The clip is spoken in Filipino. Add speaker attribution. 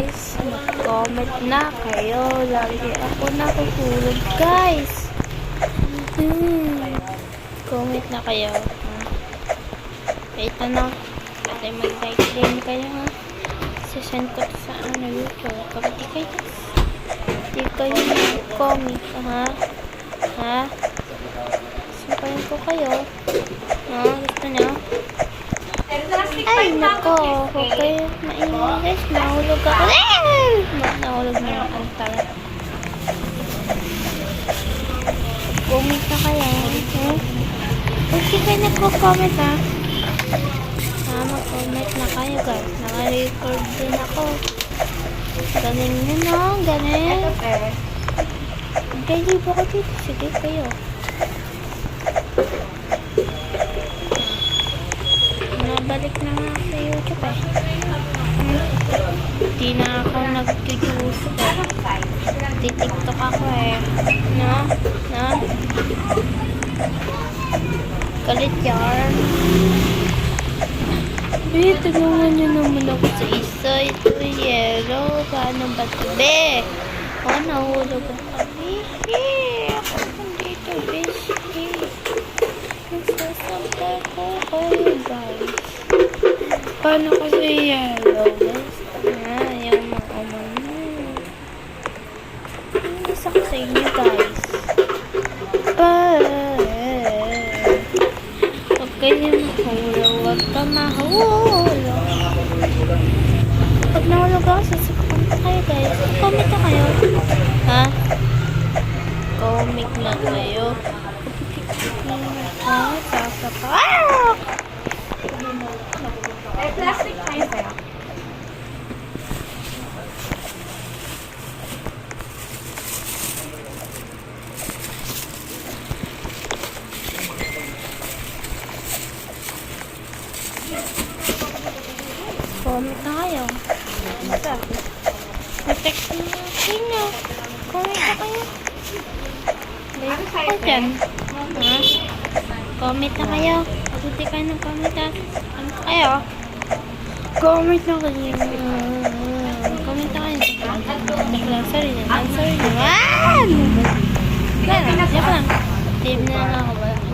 Speaker 1: guys. Mag-comment na kayo. Lagi ako nakutulog guys. Hmm. Comment na kayo. Wait na na. Pwede mag-like din kayo ha. Sasend ko sa ano YouTube. Kapag di kayo di kayo mag-comment ha. Ha? Sumpayin ko kayo. Ha? Gusto niyo? Ay, nako. Huwag kayo maingay guys. Nahulog ako. Eh! Nahulog na yung antara. Comment na kaya. Hmm? Huwag di kayo nagko-comment ha. Ah, mag-comment na kayo guys. Naka-record din ako. Ganin nyo no. Ganin. Hindi po ko dito. Sige kayo. Nabalik na nga sa YouTube eh. Hindi na ako nag-YouTube eh. Di-tiktok ako eh. No? No? Galit yan. Eh, tulungan nyo naman ako sa isa. Ito yellow. Paano ba ito? Be! Oh, nahulog ang kabihi. Ako nandito, beshi. Nagsasabay ko kayo, guys. Paano kasi guys? Ah, yung mga umano. Hindi sa sa inyo, guys. Ah, Huwag kayo mahulog. Huwag ka mahulog. Pag nahulog ako, sasaktan ko kayo, guys. Comment na kayo. Ha? Comment na kayo. Ah, sasapak!
Speaker 2: Eh, plastic tayo sa'yo.
Speaker 1: Kayo. Basta. Mag-text na kayo. Comment na kayo. Like ako dyan. Ha? Comment na kayo. Mabuti kayo ng comment na kayo. Comment na kayo. Comment na kayo. Lang, sorry naman. Sorry naman. Wala lang. Joke lang. Team na lang ako. Wala.